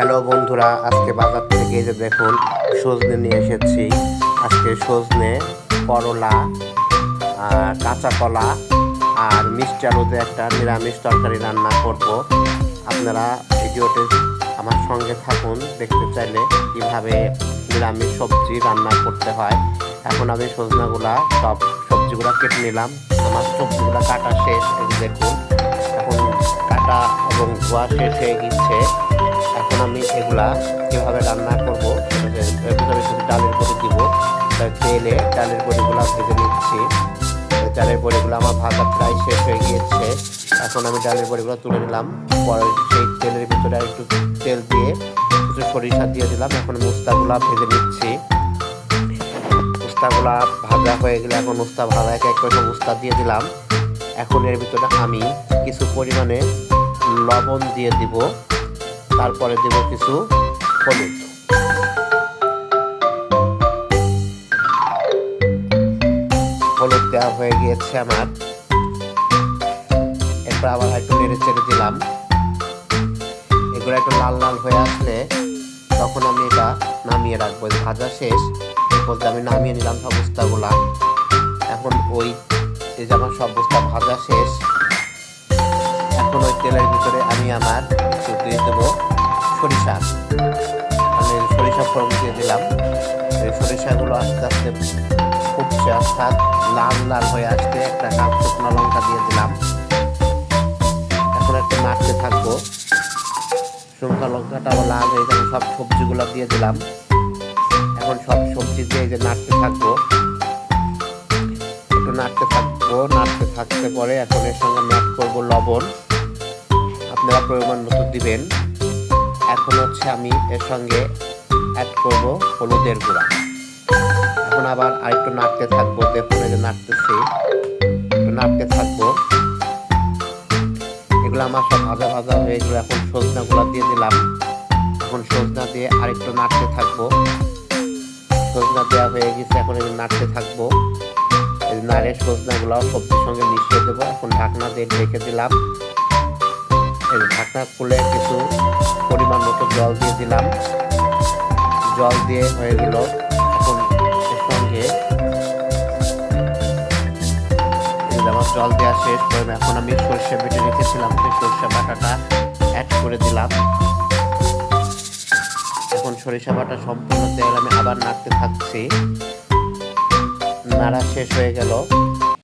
Hello বন্ধুরা, আজকে বাজার থেকে যে দেখুন, সজনে নিয়ে এসেছি। আজকে সজনে, করলা কাঁচা কলা আর মিষ্টি আলুতে একটা নিরামিষ তরকারি রান্না করব। আপনারা ভিডিওতে আমার সঙ্গে থাকুন, দেখতে চাইলে কীভাবে নিরামিষ সবজি রান্না করতে হয়। এখন আমি সজনাগুলা সব সবজিগুলো কেটে নিলাম। আমার সবজিগুলো কাটা শেষ দেখুন। এবং ধোয়া শেষ হয়ে গেছে এখন আমি এগুলা কীভাবে রান্না করব। ভিতরে কিছু ডালের বড়ি দিব। তেলে ডালের বড়িগুলো ভেজে নিচ্ছি। ডালের বড়িগুলো আমার ভাজা প্রায় শেষ হয়ে গিয়েছে। এখন আমি ডালের বড়িগুলো তুলে নিলাম। পরে সেই তেলের ভিতরে একটু তেল দিয়ে কিছু সরিষা দিয়ে দিলাম। এখন মুস্তাগুলা ভেজে নিচ্ছি। উস্তাগুলা ভাজা হয়ে গেলে এখন উস্তা ভাজা এক এক করে উস্তা দিয়ে দিলাম। এখন এর ভিতরে আমি কিছু পরিমাণে লবণ দিয়ে দিব। তারপরে দেব কিছু হলুদ। হলুদ দেওয়া হয়ে গিয়েছে আমার। এরপর আবার একটু নেড়ে চেড়ে দিলাম। এগুলো একটু লাল লাল হয়ে আসলে তখন আমি এটা নামিয়ে রাখব। ভাজা শেষ বলতে আমি নামিয়ে নিলাম সব বস্তাগুলা। এখন ওই যে আমার সব বস্তা ভাজা শেষ। ওই তেলের ভিতরে আমি আমার একটু দিয়ে দেবো। সরিষা। আমি সরিষা ফোড়ন দিয়ে দিলাম। এই সরিষাগুলো আস্তে আস্তে ফুটছে, অর্থাৎ লাল লাল হয়ে আসতে একটা কাপ শুকনো লঙ্কা দিয়ে দিলাম। এখন একটু নাড়তে থাকব। শুকনো লঙ্কাটা আবার লাল হয়ে যাবে সব সবজিগুলো দিয়ে দিলাম। এখন সব সবজি দিয়ে যে নাড়তে থাকব। একটু নাড়তে থাকব, নাড়তে থাকতে পরে এখন এর সঙ্গে অ্যাড করব লবণ। আপনারা পরিমাণ মতো দিবেন। এখন হচ্ছে আমি এর সঙ্গে অ্যাড করব হলুদের গুঁড়া। এখন আবার আরেকটু নাড়তে থাকব, দেখুন এই যে নাড়তেছি। একটু নাড়তে থাকব। এগুলো আমার সব ভাজা ভাজা হয়ে গেলো, এখন সজনাগুলো দিয়ে দিলাম। এখন সজনা দিয়ে আরেকটু নাড়তে থাকব। সজনা দেওয়া হয়ে গেছে, এখন এই নাড়তে থাকব। নাড়ে সজনাগুলো সবজির সঙ্গে মিশিয়ে দেবো। এখন ঢাকনা দিয়ে ঢেকে দিলাম। এই ঢাকনা খুলে কিছু পরিমাণ মতো জল দিয়ে দিলাম। জল দিয়ে হয়ে গেল এখন এর সঙ্গে আমার জল দেওয়া শেষ। করে এখন আমি সর্ষে বেটে রেখেছিলাম, সেই সর্ষে বাটাটা অ্যাড করে দিলাম। এখন সরিষা বাটা সম্পূর্ণ তেল আমি আবার নাড়তে থাকছি। নাড়া শেষ হয়ে গেল।